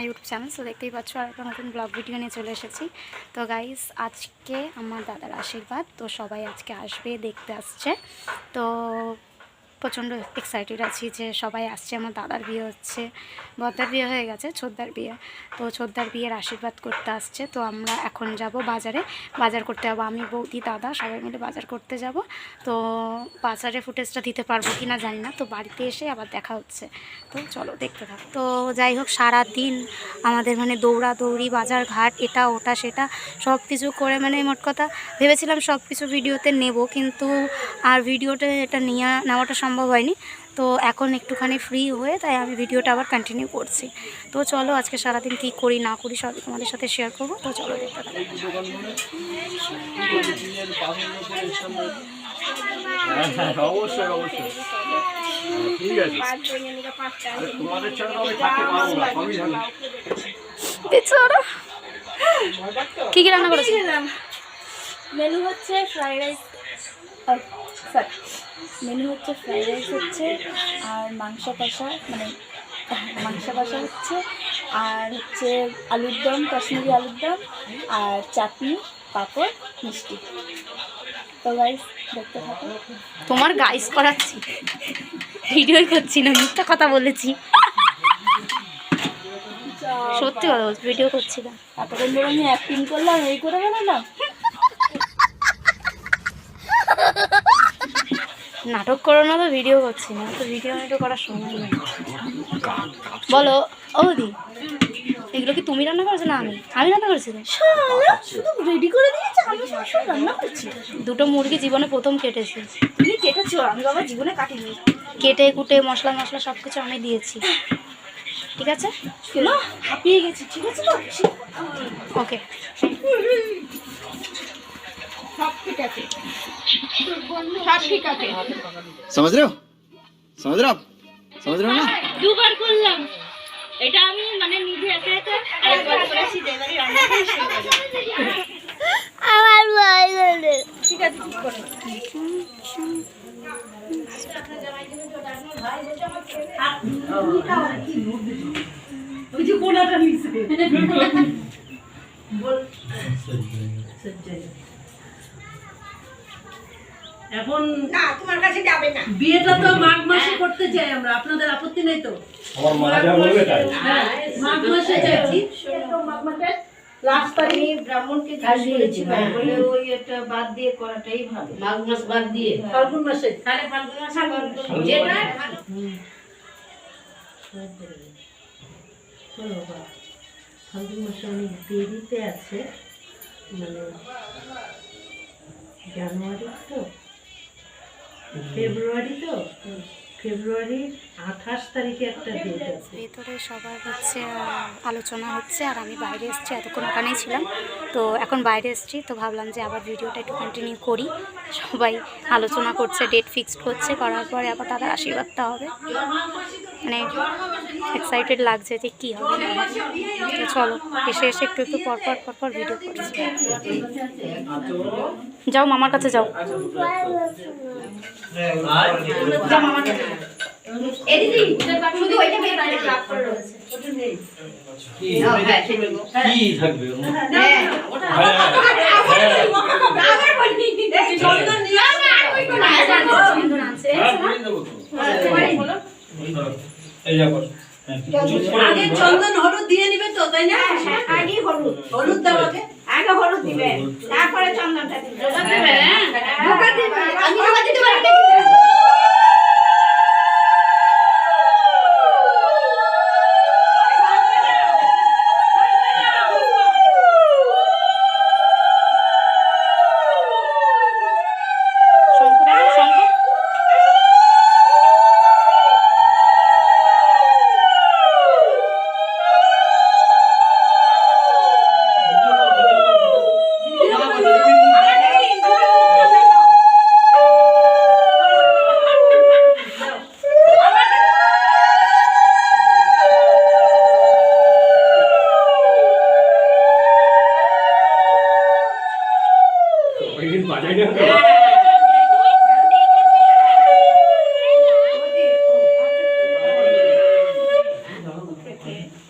My YouTube channel তো দেখতেই পাচ্ছ, আর একটা নতুন ব্লগ ভিডিও নিয়ে চলে এসেছি। তো গাইস আজকে আমার দাদার আশীর্বাদ, তো সবাই আজকে আসবে, দেখতে আসছে। তো প্রচণ্ড এক্সাইটেড আছি যে সবাই আসছে, আমার দাদার বিয়ে হচ্ছে বদ্দার বিয়ে হয়ে গেছে ছোদ্দার বিয়ে। তো ছোদ্দার বিয়ের আশীর্বাদ করতে আসছে, তো আমরা এখন যাব বাজারে। বাজার করতে যাব, আমি, বৌদি, দাদা সবাই মিলে বাজার করতে যাব। তো বাজারে ফুটেজটা দিতে পারব কি না জানি না, তো বাড়িতে এসে আবার দেখা হচ্ছে। তো চলো দেখতে থাকো। তো যাই হোক সারা দিন আমাদের মানে দৌড়াদৌড়ি, বাজার ঘাট, এটা, ওটা, সেটা সব কিছু করে মানে মোট কথা ভেবেছিলাম সব কিছু ভিডিওতে নেব, কিন্তু আর ভিডিওটা এটা নিয়ে নেওয়াটা সম্ভব হয়নি। তো এখন একটুখানি ফ্রি হয়ে তাই আমি ভিডিওটা আবার কন্টিনিউ করছি। তো চলো আজকে সারাদিন কী করি না করি সব তোমাদের সাথে শেয়ার করব। তো চলো দেখতে অবশ্যই ঠিক আছে তোমাদের কী কী রান্না করেছি? মেনু হচ্ছে ফ্রাইড রাইস সরি মেনু হচ্ছে ফ্রাইড রাইস হচ্ছে আর মাংস কষা মানে মাংস কষা হচ্ছে আর হচ্ছে আলুর দম কাশ্মীরি আলুর দম আর চাটনি পাঁপড় মিষ্টি। তো গাইস দেখতে থাকো। তোমার গাইস করাচ্ছি। ভিডিওই করছি না মিথ্যা কথা বলেছি। সত্যি কথা বলছি ভিডিও করছি না। এতক্ষণ ধরে আমি অ্যাক্টিং করলাম এই করে বেরোলাম নাটক করো না তো ভিডিও করছি না। তো ভিডিও ভিডিও করার সময় নেই। বলো দি এগুলো কি তুমি রান্না করেছ না আমি? আমি রান্না করেছি শুধু রেডি করে দিয়েছে আমি সবসময় রান্না করছি। দুটো মুরগি জীবনে প্রথম কেটেছি। তুমি কেটেছো আমি বাবা জীবনে কাটিনি। কেটে কুটে মশলা মশলা সব কিছু আমি দিয়েছি। ঠিক আছে? হাঁপিয়ে গেছি ঠিক আছে তো? ওকে সব ঠিক আছে সব ঠিক আছে समझ रहे हो समझ रहे हो आप समझ रहे हो ना দুবার করলাম এটা আমি মানে নিজে একা একা একবার করেছি যেবারই রান্না করেছি আমার ভাই ঠিক আছে ঠিক করে ওই যে কোনাটা নিচে এখন না তোমার কাছে যাবে না। বিয়েটা তো মাঘ মাসে করতে চাই আমরা আপনাদের আপত্তি নেই তো? আমার মা যা বলবে তাই। হ্যাঁ মাঘ মাসে চাইছি। লাস্ট আমি ব্রাহ্মণকে জিজ্ঞেস করেছিলাম বলে ওই একটা বাদ দিয়ে করাটাই ভালো। মাঘ মাস বাদ দিয়ে? ফাল্গুন মাসে? তাহলে ফাল্গুন মাসে। যেটা ফাল্গুন মাসে অনেক দেরিতে আছে মানে জানুয়ারি তো। ফেব্রুয়ারি তো? ফেব্রুয়ারি আঠাশ তারিখে একটা ডেট আছে। ভেতরে সবার হচ্ছে আলোচনা হচ্ছে আর আমি বাইরে এসেছি এতক্ষণ ওখানেই ছিলাম। তো এখন বাইরে এসেছি তো ভাবলাম যে আবার ভিডিওটা একটু কন্টিনিউ করি। সবাই আলোচনা করছে ডেট ফিক্সড করছে করার পরে আবার তাদের আশীর্বাদটা হবে। মানে এক্সাইটেড লাগছে যে কী হবে। না তো চলো এসে এসে একটু একটু পরপর পর পর পর ভিডিও করছি। যাও মামার কাছে যাও। এই যা কর। হ্যাঁ, আগে চন্দন হলুদ দিয়ে নিবে তো তাই না? আগে হলুদ। হলুদ দাও আগে। আগে হলুদ দিবে তারপরে চন্দনটা দিবে।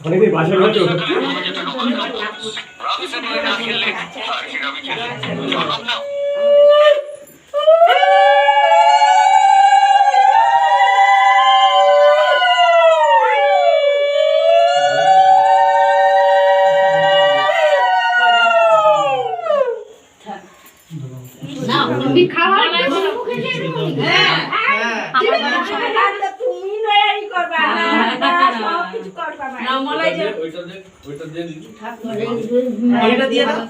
অনেকদিন বাসা হয়েছে তুমি না ওইটা দে ওইটা দিয়ে দিবি। এটা দিয়ে দাও।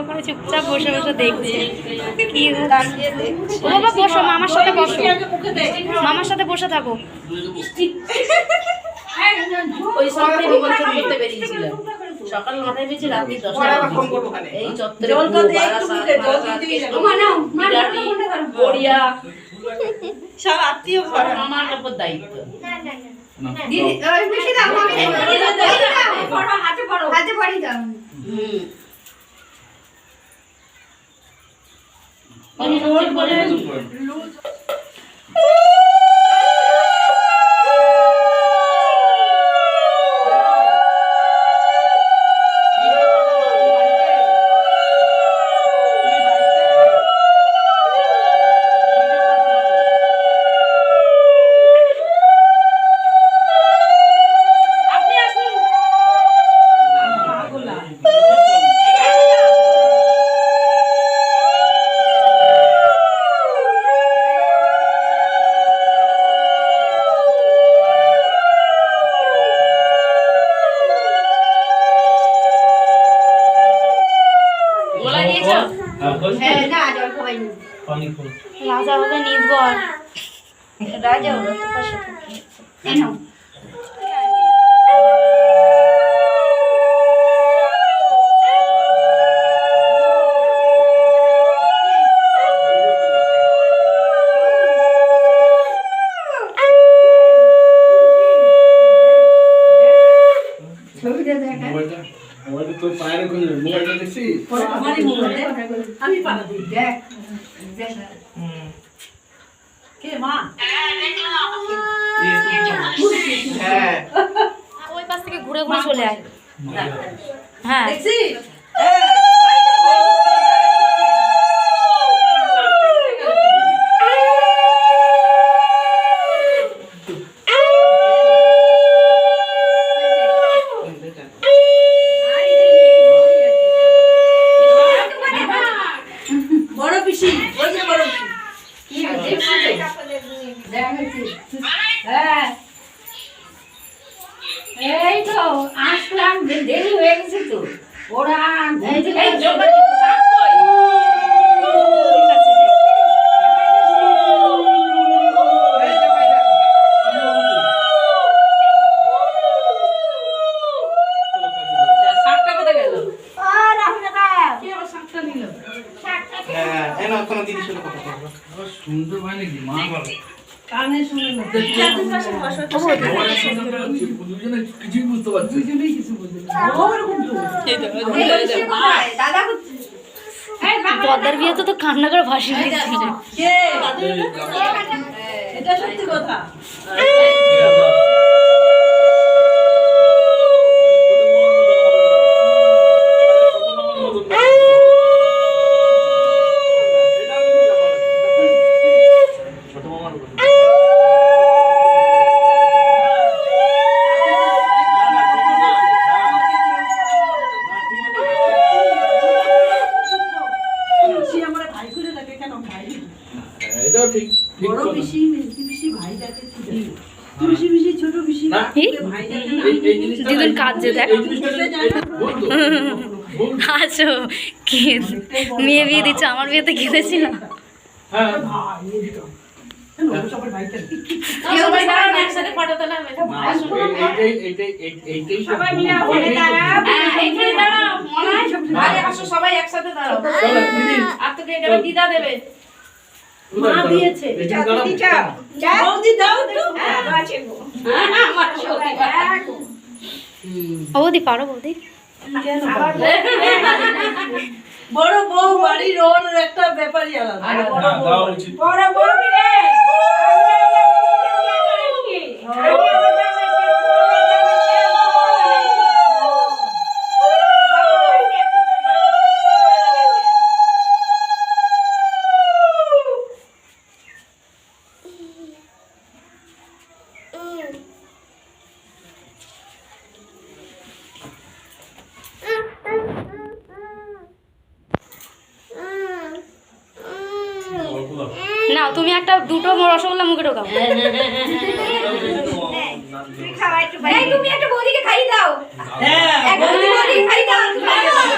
ওখানে চুপচাপ বসে বসে দেখছে কি ও বাবা বসো মামার সাথে বসো মামার সাথে বসে থাকো ওই সপ্তাহে নিমন্ত্রণ করতে বেরিয়েছিলাম সকাল নটায় বেজে রাত্রি দশটা এই চত্বরে সব আত্মীয় উপর দায়িত্ব। আমি রোল করে রাজা হবে নির্ভর রাজা তো পাশে থাকে ছবিটা দেখা। মোবাইলটা তোর পায়ের ওখানে মোবাইলটা দেখছিস আমারই মোবাইলে আমি পালা দিই দেখ। দেখ। কে মা? হ্যাঁ। ওই পাশ থেকে ঘুরে ঘুরে চলে আয়। হ্যাঁ। দেখছিস বড় পিসি ওই যে বড় পিসি হ্যাঁ এই তো আসলাম দেরি হয়ে গেছে তো। ওরা এই যে এই জোগাড় শাক কই? শাকটা কোথায় গেল? কে আবার শাকটা নিল? শুনতে পাই নাকি মা বলে কানে শুনে না দুজনে কিছুই বুঝতে পারছি না। দুজনেই কিছু বলতে দাদা পদ্মার বিয়ে তো তো কান্না করে ভাসি এটা সত্যি কথা। কাঁদছে দেখ। আছো কি মেয়ে বিয়ে দিচ্ছে আমার বিয়েতে হ্যাঁ ডাকে না, সবাই একসাথে দাঁড়াও। হ্যাঁ, মনে হয় আরে দিদি। আর তোকে দিদা দেবে মা দিয়েছে বৌদি দাও একটু। বৌদি পারো বৌদি বড় বউ বাড়ির ওর একটা ব্যাপারই আলাদা বড় বউ বড় না তুমি একটা দুটো রসগোল্লা মুখে ঢোকাও। তুমি একটা বৌদিকে খাই দাও। হ্যাঁ একটা তুমি বৌদিকে খাই দাও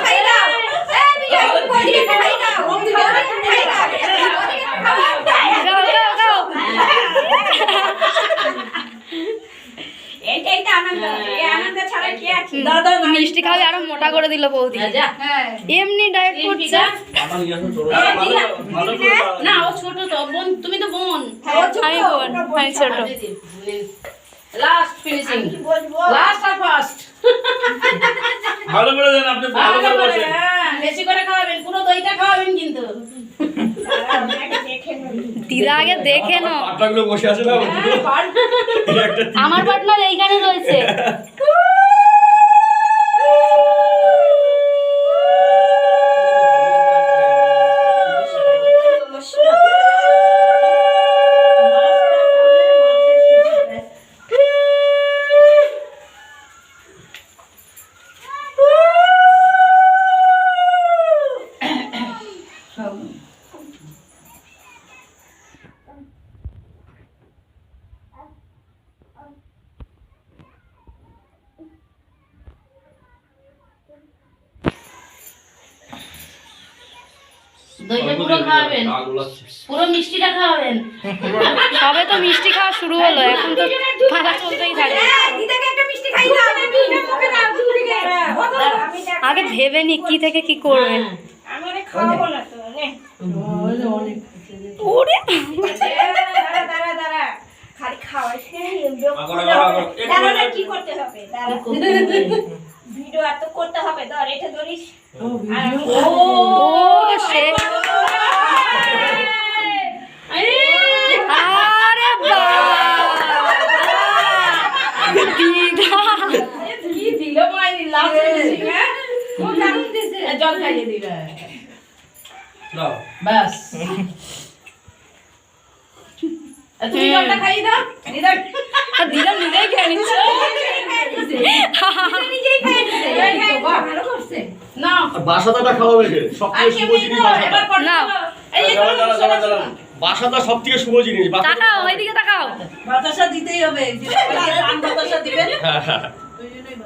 খাই দাও। এই বিজয় তুমি বৌদিকে খাই দাও বৌদিকে খাই দাও। গাও গাও গাও এইটাই তো আনন্দ এই আনন্দ ছাড়া কি আছে? দাদা মিষ্টি খাওয়ালে আরও মোটা করে দিল বৌদি। এমনি ডায়েট করছে। না ও ছোট তো বোন তুমি তো বোন। আমি বোন আমি ছোট লাস্ট ফিনিশিং লাস্ট আর ফার্স্ট ভালো করে দেন আপনি ভালো করে বসেন। বেশি করে খাওয়াবেন পুরো দইটা খাওয়াবেন কিন্তু। দিদা আগে দেখে নো পাটনাগুলো বসে আছে না? আমার পার্টনার এইখানে রয়েছে। খাওয়াবেন পুরো মিষ্টিটা খাওয়াবেন। সবে তো মিষ্টি খাওয়া শুরু হলো এখন তো খাওয়া চলতেই থাকবে দিদাকে একটা মিষ্টি খাই দাও। দুইটা মুখে দাও দুদিকে আমি আগে ভেবে নি কি থেকে কি করবে। ওরে কি করতে হবে? ভিডিও আর তো করতে হবে। ধর এটা ধরিস। ও আর আমি ও সে আরে বাবা দিদা কি দিল মাইনি লাস্ট ফিনিশিং হ্যাঁ ও দারুণ দিছে জল খাইয়ে দিবে। বাস তুমি জলটা খাইয়ে দাও। দিদা দিদা নিজেই খেয়ে নিচ্ছে। নিজেই খাই দিছে ভালো করছে। না বাসাদাটা খাওয়াবে কে? সব শুভ কেমনি জিনিস বাসাটা। এই শুভ জিনিস তাকাও ওইদিকে তাকাও বাতাসা দিতেই হবে। পান বাতাসা দিবেন? হ্যাঁ, হ্যাঁ। ওই জন্যই